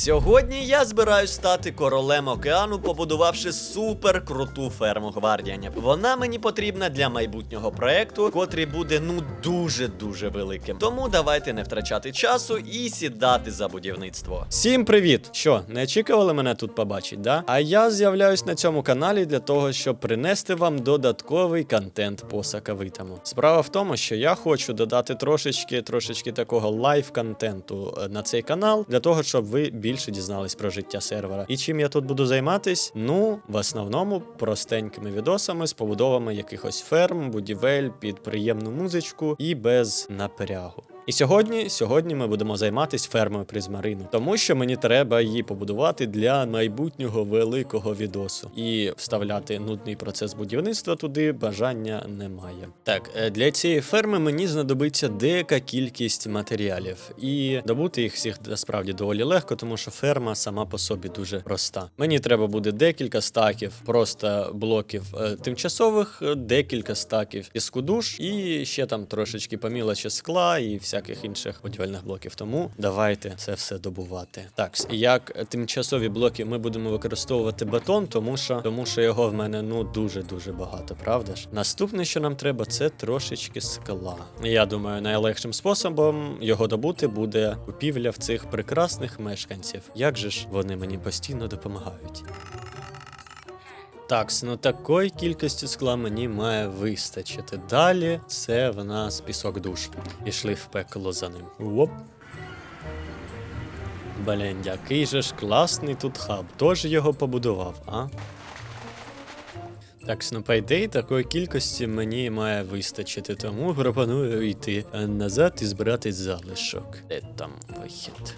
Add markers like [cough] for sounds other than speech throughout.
Сьогодні я збираюсь стати королем океану, побудувавши супер круту ферму гвардіяння. Вона мені потрібна для майбутнього проекту, котрий буде ну дуже дуже великим. Тому давайте не втрачати часу і сідати за будівництво. Всім привіт! Що, не очікували мене тут побачити, да? А я з'являюсь на цьому каналі для того, щоб принести вам додатковий контент по саковитому. Справа в тому, що я хочу додати трошечки, трошечки такого лайв-контенту е, на цей канал, для того, щоб ви більше дізнались про життя сервера. І чим я тут буду займатись? Ну, в основному простенькими відосами з побудовами якихось ферм, будівель під приємну музичку і без напрягу. І сьогодні, сьогодні ми будемо займатися фермою призмарину, тому що мені треба її побудувати для майбутнього великого відосу. І вставляти нудний процес будівництва туди бажання немає. Так, е, для цієї ферми мені знадобиться деяка кількість матеріалів, і добути їх всіх насправді доволі легко, тому що ферма сама по собі дуже проста. Мені треба буде декілька стаків, просто блоків е, тимчасових, е, декілька стаків піску душ і ще там трошечки помілочі скла і всяких інших будівельних блоків. Тому давайте це все добувати. Так, як тимчасові блоки ми будемо використовувати бетон, тому що тому що його в мене ну дуже дуже багато, правда ж? Наступне, що нам треба, це трошечки скла. Я думаю, найлегшим способом його добути буде купівля в цих прекрасних мешканців. Як же ж вони мені постійно допомагають? Так, ну такої кількості скла мені має вистачити. Далі це в нас пісок душ. Пішли в пекло за ним. Оп. Блін, який же ж класний тут хаб. Хто ж його побудував, а? Так, ну по ідеї такої кількості мені має вистачити, тому пропоную йти е, назад і збирати залишок. Де там вихід?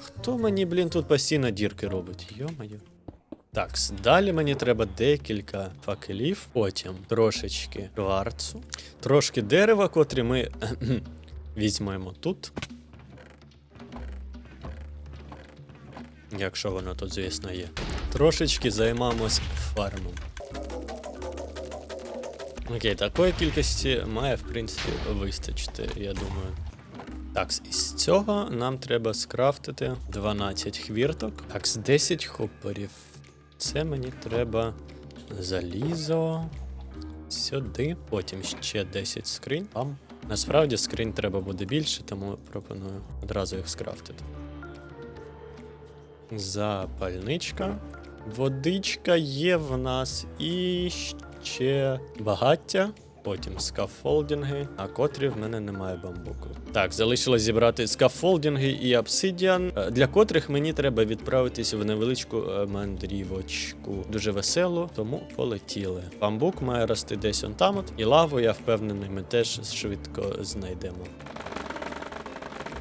Хто мені, блін, тут постійно дірки робить? Йо-моє. Так, далі мені треба декілька факелів, потім трошечки кварцу, трошки дерева, котрі ми візьмемо тут. Якщо воно тут, звісно, є. Трошечки займаємось фармом. Окей, такої кількості має, в принципі, вистачити, я думаю. Так, із цього нам треба скрафтити 12 хвірток. Так, з 10 хопперів. Це мені треба залізо сюди. Потім ще 10 скринь. Пам. Насправді скринь треба буде більше, тому пропоную одразу їх скрафтити. Запальничка. Водичка є в нас і ще багаття. Потім скафолдинги, а котрі в мене немає бамбуку. Так, залишилось зібрати скафолдинги і обсидіан, е, для котрих мені треба відправитися в невеличку е, мандрівочку. Дуже весело, тому полетіли. Бамбук має рости десь он там от, і лаву, я впевнений, ми теж швидко знайдемо.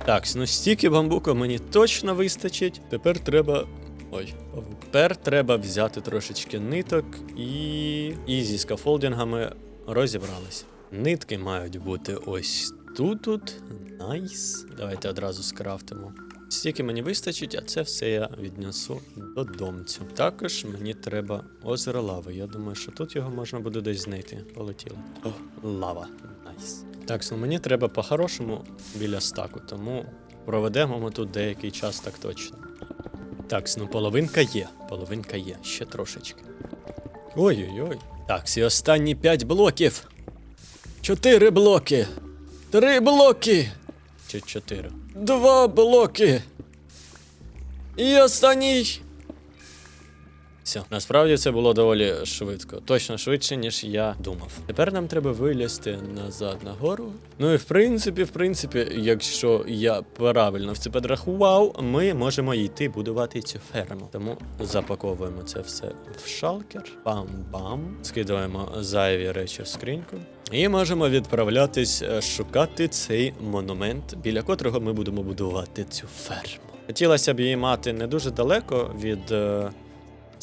Так, ну стільки бамбуку мені точно вистачить. Тепер треба. Ой. Тепер треба взяти трошечки ниток і. І зі скафолдингами розібрались. Нитки мають бути ось тут. тут. Найс. Давайте одразу скрафтимо. Стільки мені вистачить, а це все я віднесу додомцю. Також мені треба озеро лави. Я думаю, що тут його можна буде десь знайти. Полетіло. О, лава. Найс. Так, ну мені треба по-хорошому біля стаку, тому проведемо ми тут деякий час так точно. Так, ну половинка є. Половинка є, ще трошечки. Ой-ой-ой. Так, всі останні 5 блоків. Чотири блоки. Три блоки. Чи чотири? Два блоки. І останній. Все, насправді це було доволі швидко. Точно швидше, ніж я думав. Тепер нам треба вилізти назад на гору. Ну і в принципі, в принципі, якщо я правильно все підрахував, ми можемо йти будувати цю ферму. Тому запаковуємо це все в шалкер. Бам-бам. Скидаємо зайві речі в скриньку. І можемо відправлятись е, шукати цей монумент, біля котрого ми будемо будувати цю ферму. Хотілося б її мати не дуже далеко від.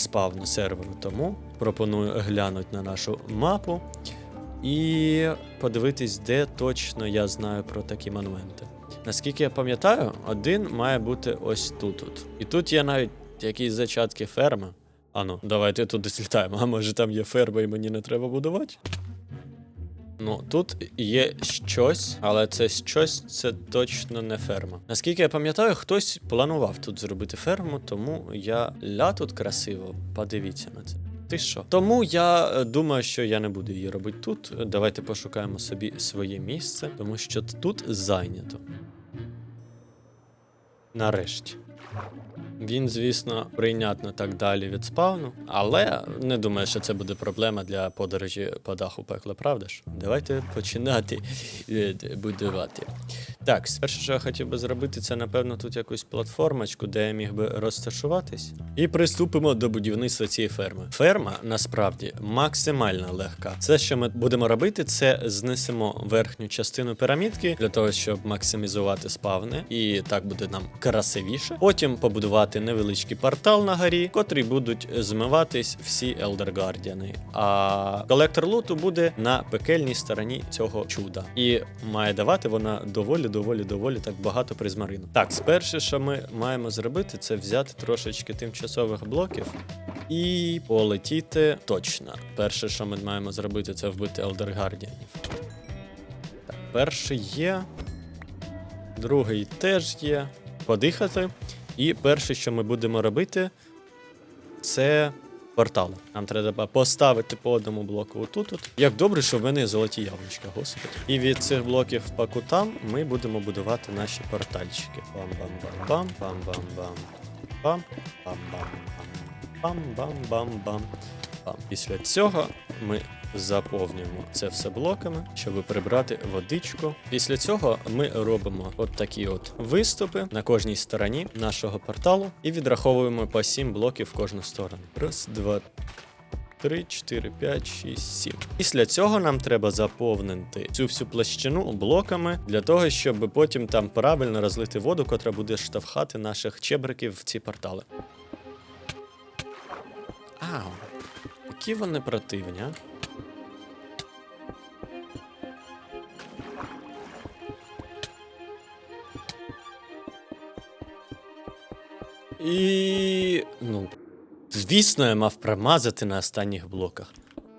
Е, спавну серверу. Тому пропоную глянути на нашу мапу і подивитись, де точно я знаю про такі монументи. Наскільки я пам'ятаю, один має бути ось тут. -от. І тут є навіть якісь зачатки ферми. Ану, давайте туди злітаємо. А може там є ферма і мені не треба будувати? Ну тут є щось, але це щось це точно не ферма. Наскільки я пам'ятаю, хтось планував тут зробити ферму, тому я ля тут красиво. Подивіться на це. Ти що? Тому я е, думаю, що я не буду її робити тут. Давайте пошукаємо собі своє місце, тому що тут зайнято. Нарешті. Він, звісно, прийнятно так далі від спавну, але не думаю, що це буде проблема для подорожі по даху пекла, правда ж? Давайте починати е, будувати. Так, спершу, що я хотів би зробити, це напевно тут якусь платформочку, де я міг би розташуватись. І приступимо до будівництва цієї ферми. Ферма насправді максимально легка. Все, що ми будемо робити, це знесемо верхню частину пірамідки для того, щоб максимізувати спавни, і так буде нам красивіше. Потім побудувати невеличкий портал на горі, котрі будуть змиватись всі Елдер Гардіани. А колектор луту буде на пекельній стороні цього чуда. І має давати вона доволі, доволі, доволі так багато призмарину. Так, сперше, що ми маємо зробити, це взяти трошечки тимчасових блоків і полетіти точно. Перше, що ми маємо зробити, це вбити Елдер Гардіанів. Перший є. Другий теж є. Подихати. І перше, що ми будемо робити, це портал. Нам треба поставити по одному блоку отут. -от. Як добре, що в мене є золоті яблучка, господи. І від цих блоків по кутам ми будемо будувати наші портальчики. Бам-бам-бам-бам, бам-бам-бам. Бам, бам-бам-бам. Бам-бам-бам-бам. Бам. Після цього ми заповнюємо це все блоками, щоб прибрати водичку. Після цього ми робимо от такі от виступи на кожній стороні нашого порталу і відраховуємо по 7 блоків в кожну сторону. Раз, два. 3, 4, 5, 6, 7. Після цього нам треба заповнити цю всю площину блоками для того, щоб потім там правильно розлити воду, котра буде штовхати наших чебриків в ці портали. Ау, які вони противні? І. Ну. Звісно, я мав промазати на останніх блоках.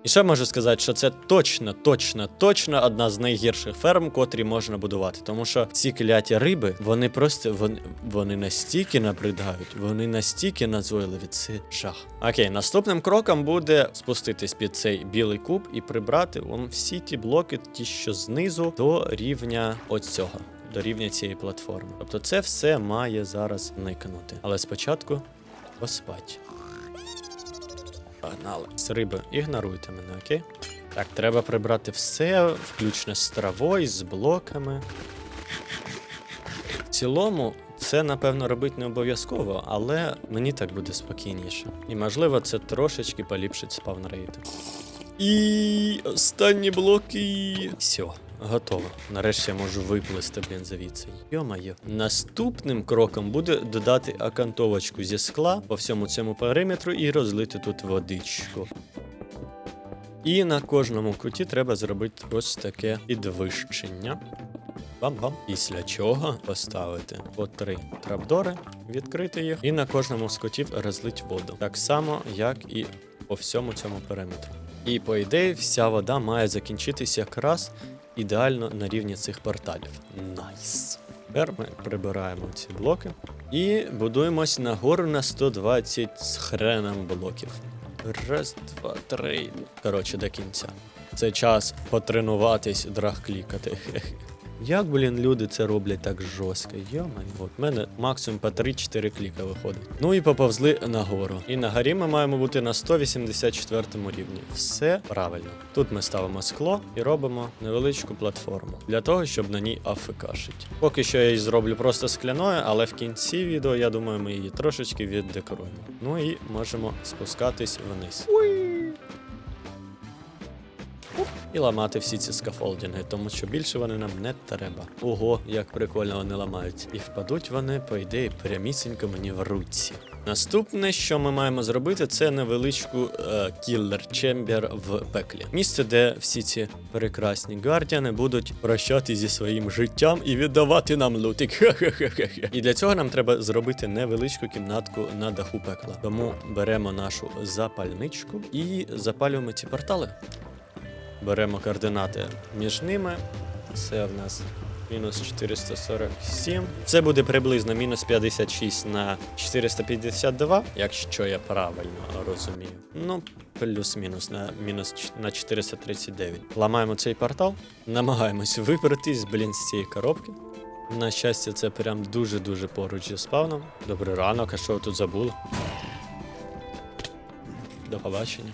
І ще можу сказати, що це точно, точно, точно одна з найгірших ферм, котрі можна будувати. Тому що ці кляті риби, вони просто вони, вони настільки набридають, вони настільки назойливі, це жах. Окей, наступним кроком буде спуститись під цей білий куб і прибрати вон всі ті блоки, ті, що знизу, до рівня ось цього. До рівня цієї платформи. Тобто це все має зараз никнути. Але спочатку поспать. Погнали. З риби, ігноруйте мене, окей? Так, треба прибрати все, включно з травою, з блоками. В цілому, це, напевно, робити не обов'язково, але мені так буде спокійніше. І можливо, це трошечки поліпшить спавнрейт. І останні блоки. Все. Готово. Нарешті я можу виплисти, блін, звідси. Йо-моє. Наступним кроком буде додати окантовочку зі скла по всьому цьому периметру і розлити тут водичку. І на кожному куті треба зробити ось таке підвищення. Бам-бам. Після чого поставити по три трапдори, відкрити їх, і на кожному з кутів розлить воду. Так само, як і по всьому цьому периметру. І по ідеї, вся вода має закінчитися якраз ідеально на рівні цих порталів. Найс. Тепер ми прибираємо ці блоки і будуємось нагору на 120 з хреном блоків. Раз, два, три. Коротше, до кінця. Це час потренуватись, драг клікати. [laughs] Як, блін, люди це роблять так жорстко? Йомай, от мене максимум по 3-4 кліка виходить. Ну і поповзли нагору. І на горі ми маємо бути на 184 рівні. Все правильно. Тут ми ставимо скло і робимо невеличку платформу для того, щоб на ній афекашить. Поки що я її зроблю просто скляною, але в кінці відео, я думаю, ми її трошечки віддекоруємо. Ну і можемо спускатись вниз. І ламати всі ці скафолдинги, тому що більше вони нам не треба. Ого, як прикольно вони ламаються. І впадуть вони, по ідеї, прямісінько мені в руці. Наступне, що ми маємо зробити, це невеличку кіллер чембер в пеклі. Місце, де всі ці прекрасні гардіани будуть прощати зі своїм життям і віддавати нам лутик. Хе-хе-хе-хе. І для цього нам треба зробити невеличку кімнатку на даху пекла. Тому беремо нашу запальничку і запалюємо ці портали. Беремо координати між ними. Це в нас мінус 447. Це буде приблизно мінус 56 на 452, якщо я правильно розумію. Ну, плюс-мінус на мінус на 439. Ламаємо цей портал, намагаємось вибратись, блін, з цієї коробки. На щастя, це прям дуже-дуже поруч зі спавном. Добрий ранок, а що ви тут забули? До побачення.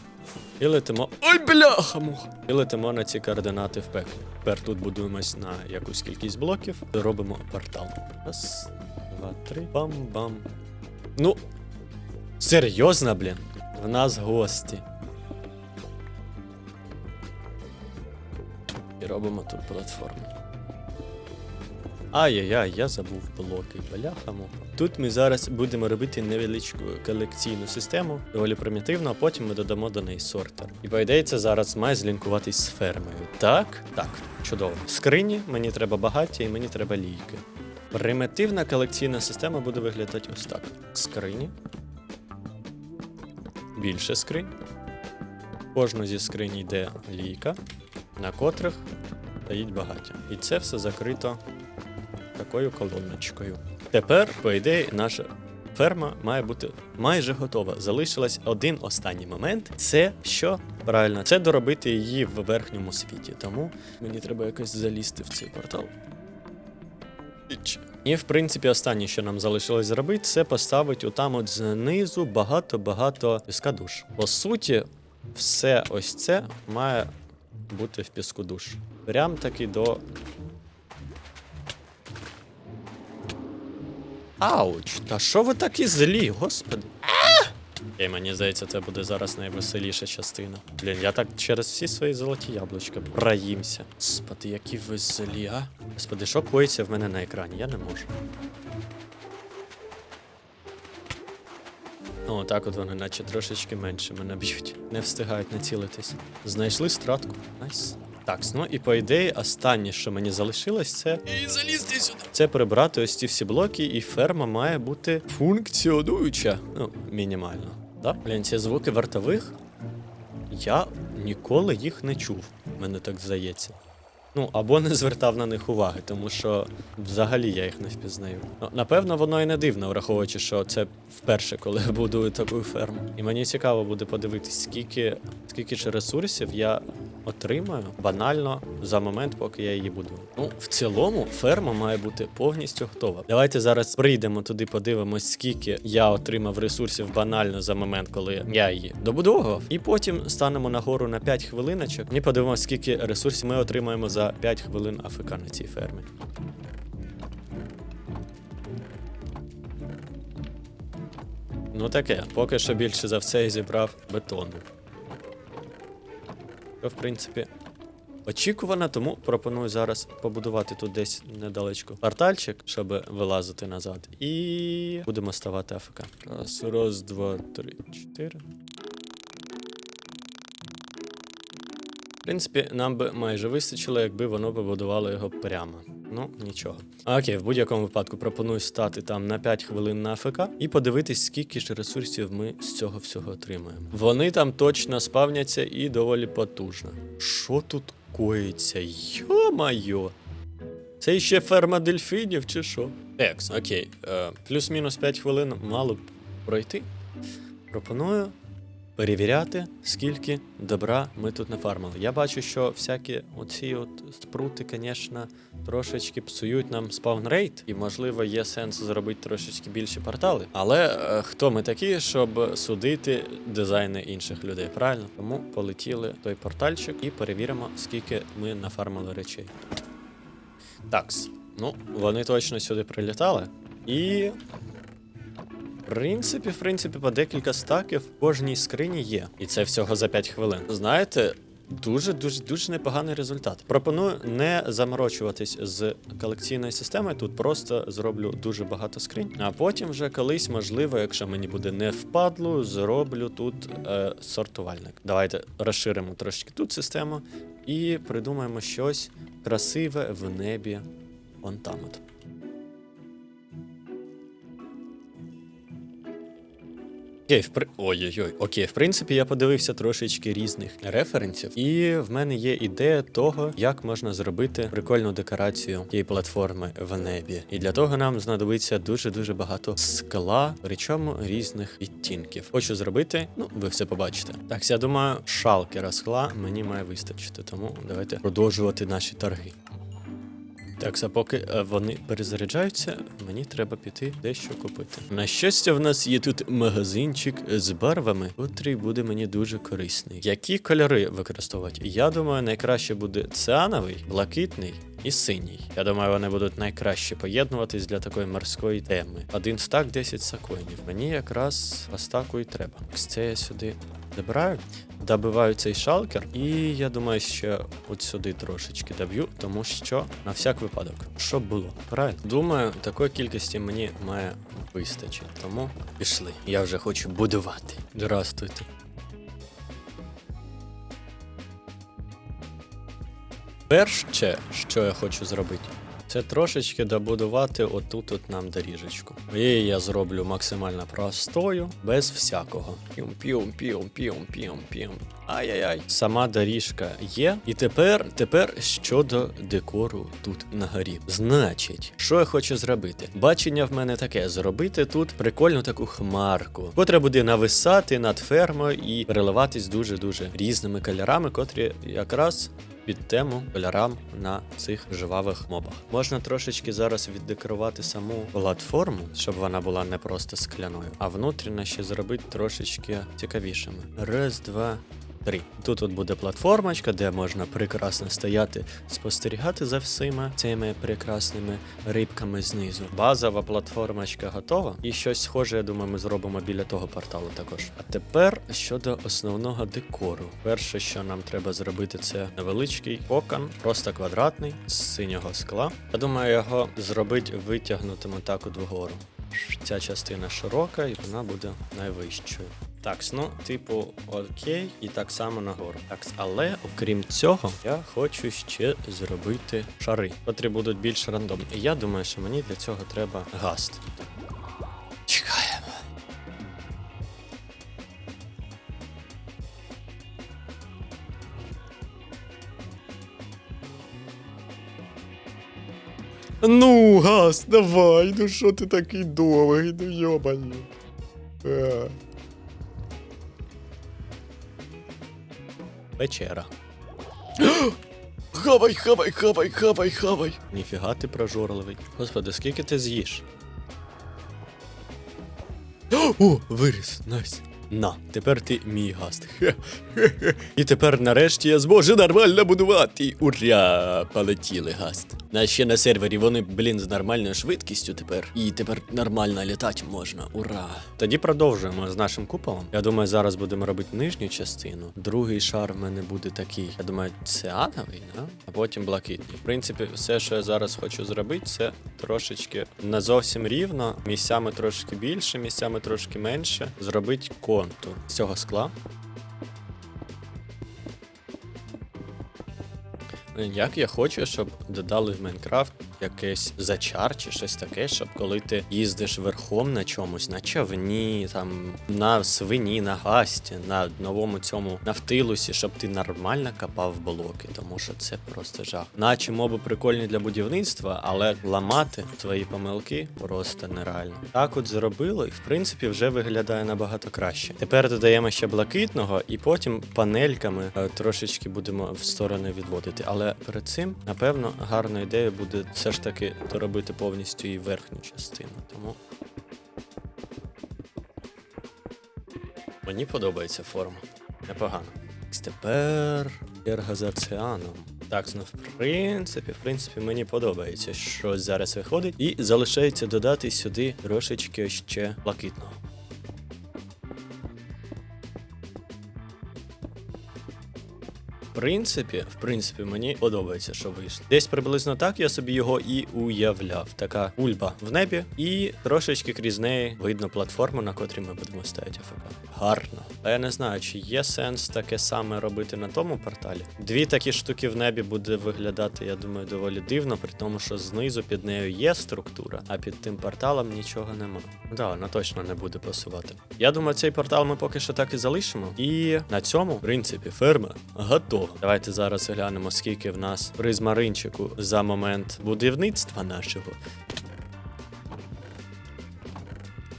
І летимо. Ой, бляха муха! І летимо на ці координати в пеклі. Тепер тут будуємось на якусь кількість блоків. Робимо портал. Раз, два, три. Бам-бам. Ну. Серйозно, блін. В нас гості. І робимо тут платформу. Ай-яй-яй, я забув блоки, бляха муха. Тут ми зараз будемо робити невеличку колекційну систему, доволі примітивно, а потім ми додамо до неї сортер. І по ідеї це зараз має злінкуватись з фермою. Так, так, чудово. Скрині, мені треба багаття і мені треба лійки. Примітивна колекційна система буде виглядати ось так: скрині. Більше скринь. Кожну зі скринь йде лійка, на котрих стоїть багаття. І це все закрито такою колоночкою. Тепер, по ідеї, наша ферма має бути майже готова. Залишилось один останній момент. Це що? Правильно, це доробити її в верхньому світі. Тому мені треба якось залізти в цей портал. І, в принципі, останнє, що нам залишилось зробити, це поставити отам от знизу багато-багато піска душ. По суті, все ось це має бути в піску душ. Прям таки до Ауч, та що ви такі злі, господи? Ей, мені здається, це буде зараз найвеселіша частина. Блін, я так через всі свої золоті яблучка проїмся. Господи, які ви злі, а? Господи, що коїться в мене на екрані? Я не можу. О, так от вони, наче трошечки менше мене б'ють. Не встигають націлитись. Знайшли стратку. Найс. Так, ну і по ідеї, останнє, що мені залишилось, це. І залізти сюди. Це прибрати ось ці всі блоки, і ферма має бути функціонуюча. Ну, мінімально. Так? Блін, ці звуки вартових. Я ніколи їх не чув, мене так здається. Ну, або не звертав на них уваги, тому що взагалі я їх не впізнаю. Ну, напевно, воно і не дивно, враховуючи, що це вперше, коли я будую таку ферму. І мені цікаво буде подивитись, скільки, скільки ж ресурсів я отримаю банально за момент, поки я її будую. Ну, в цілому, ферма має бути повністю готова. Давайте зараз прийдемо туди, подивимось, скільки я отримав ресурсів банально за момент, коли я її добудовував. І потім станемо нагору на 5 хвилиночок і подивимось, скільки ресурсів ми отримаємо за 5 хвилин АФК на цій фермі. Ну таке, поки що більше за все зібрав бетону. Що, в принципі, очікувано, тому пропоную зараз побудувати тут десь недалечко портальчик, щоб вилазити назад. І будемо ставати АФК. Раз, раз, два, три, чотири. В принципі, нам би майже вистачило, якби воно побудувало його прямо. Ну, нічого. Окей, в будь-якому випадку пропоную стати там на 5 хвилин на АФК і подивитись, скільки ж ресурсів ми з цього всього отримаємо. Вони там точно спавняться і доволі потужно. Що тут коїться? Йо-майо! Це ще ферма дельфінів чи що? Екс, окей. Е, плюс-мінус 5 хвилин мало б пройти. Пропоную перевіряти, скільки добра ми тут нафармили. Я бачу, що всякі оці от спрути, звісно, трошечки псують нам спаунрейт, і, можливо, є сенс зробити трошечки більші портали. Але е, хто ми такі, щоб судити дизайни інших людей? Правильно? Тому полетіли той портальчик і перевіримо, скільки ми нафармили речей. Такс. Ну, вони точно сюди прилітали. І принципі, в принципі, по декілька стаків в кожній скрині є. І це всього за 5 хвилин. Знаєте, дуже дуже дуже непоганий результат. Пропоную не заморочуватись з колекційною системою. Тут просто зроблю дуже багато скринь. А потім вже колись, можливо, якщо мені буде не впадло, зроблю тут е, сортувальник. Давайте розширимо трошки тут систему і придумаємо щось красиве в небі. Вон там от. Окей, в при... Ой-ой-ой. Окей, в принципі, я подивився трошечки різних референсів, і в мене є ідея того, як можна зробити прикольну декорацію тієї платформи в небі. І для того нам знадобиться дуже-дуже багато скла, причому різних відтінків. Хочу зробити, ну ви все побачите. Так, я думаю, шалкера скла мені має вистачити, тому давайте продовжувати наші торги. Так, а поки е, вони перезаряджаються, мені треба піти дещо купити. На щастя, в нас є тут магазинчик з барвами, котрий буде мені дуже корисний. Які кольори використовувати? Я думаю, найкраще буде циановий, блакитний. І синій. Я думаю, вони будуть найкраще поєднуватись для такої морської теми. Один стак, 10 сакоїнів. Мені якраз по стаку і треба. Ось Це я сюди забираю, добиваю цей шалкер, і я думаю, що от сюди трошечки доб'ю, тому що на всяк випадок, щоб було. Правильно? Думаю, такої кількості мені має вистачити. Тому пішли. Я вже хочу будувати. Здравствуйте. Перше, що я хочу зробити, це трошечки добудувати отут от нам доріжечку. Її я зроблю максимально простою, без всякого. Піум, піум, піум, піум, піум, піум. Ай-яй-яй. Сама доріжка є. І тепер, тепер щодо декору тут на горі. Значить, що я хочу зробити? Бачення в мене таке: зробити тут прикольну таку хмарку, котра буде нависати над фермою і переливатись дуже-дуже різними кольорами, котрі якраз під тему кольорам на цих жвавих мобах. Можна трошечки зараз віддекорувати саму платформу, щоб вона була не просто скляною, а внутрішньо ще зробити трошечки цікавішими. Раз, два. Три. Тут от буде платформочка, де можна прекрасно стояти, спостерігати за всіма цими прекрасними рибками знизу. Базова платформочка готова. І щось схоже, я думаю, ми зробимо біля того порталу також. А тепер щодо основного декору. Перше, що нам треба зробити, це невеличкий окон, просто квадратний з синього скла. Я думаю, його зробити витягнутим так от вгору. Ця частина широка і вона буде найвищою. Так, ну, типу, окей, і так само нагору. Так, але окрім цього, я хочу ще зробити шари, котрі будуть більш рандомні. І я думаю, що мені для цього треба гаст. Чекаємо. Ну, газ, давай, ну що ти такий довгий, ну йобані. Печера. [gasps] Хавай, хавай, хавай, хавай, хавай. Ніфіга ти прожорливий. Господи, скільки ти з'їш? [gasps] О, виріс, найс. На, тепер ти мій гаст. [laughs] І тепер нарешті я зможу нормально будувати. Ура! Полетіли гаст. На ще на сервері вони, блін, з нормальною швидкістю тепер. І тепер нормально літати можна. Ура! Тоді продовжуємо з нашим куполом. Я думаю, зараз будемо робити нижню частину. Другий шар в мене буде такий. Я думаю, циановий, да? а потім блакитний. В принципі, все, що я зараз хочу зробити, це трошечки не зовсім рівно. Місцями трошки більше, місцями трошки менше. Зробити контур з цього скла. Як я хочу, щоб додали в Майнкрафт якийсь зачар чи щось таке, щоб коли ти їздиш верхом на чомусь, на човні, там на свині, на гасті, на новому цьому навтилусі, щоб ти нормально копав блоки, тому що це просто жах. Наче моби прикольні для будівництва, але ламати твої помилки просто нереально. Так от зробили, і в принципі вже виглядає набагато краще. Тепер додаємо ще блакитного, і потім панельками е, трошечки будемо в сторони відводити. Але перед цим, напевно, гарною ідеєю буде все ж таки доробити повністю і верхню частину. Тому мені подобається форма. Непогано. Тепер черга за цианом. Так, ну в принципі, в принципі, мені подобається, що зараз виходить. І залишається додати сюди трошечки ще блакитного. Принципі, в принципі, мені подобається, що вийшло. Десь приблизно так я собі його і уявляв. Така ульба в небі, і трошечки крізь неї видно платформу, на котрій ми будемо стояти АФК. Гарно. А я не знаю, чи є сенс таке саме робити на тому порталі. Дві такі штуки в небі буде виглядати, я думаю, доволі дивно, при тому, що знизу під нею є структура, а під тим порталом нічого нема. Да, вона точно не буде пасувати. Я думаю, цей портал ми поки що так і залишимо. І на цьому, в принципі, ферма готова. Давайте зараз глянемо, скільки в нас призмаринчику за момент будівництва нашого.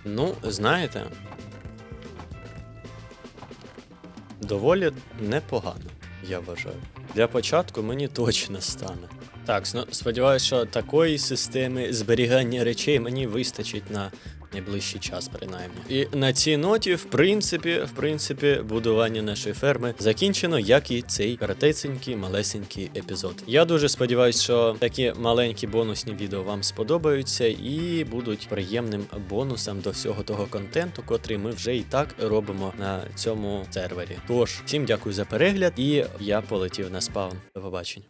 Ну, знаєте, доволі непогано, я вважаю. Для початку мені точно стане. Так, ну, сподіваюся, що такої системи зберігання речей мені вистачить на найближчий час, принаймні. І на цій ноті, в принципі, в принципі, будування нашої ферми закінчено, як і цей коротесенький, малесенький епізод. Я дуже сподіваюся, що такі маленькі бонусні відео вам сподобаються і будуть приємним бонусом до всього того контенту, котрий ми вже і так робимо на цьому сервері. Тож, всім дякую за перегляд, і я полетів на спаун. До побачення.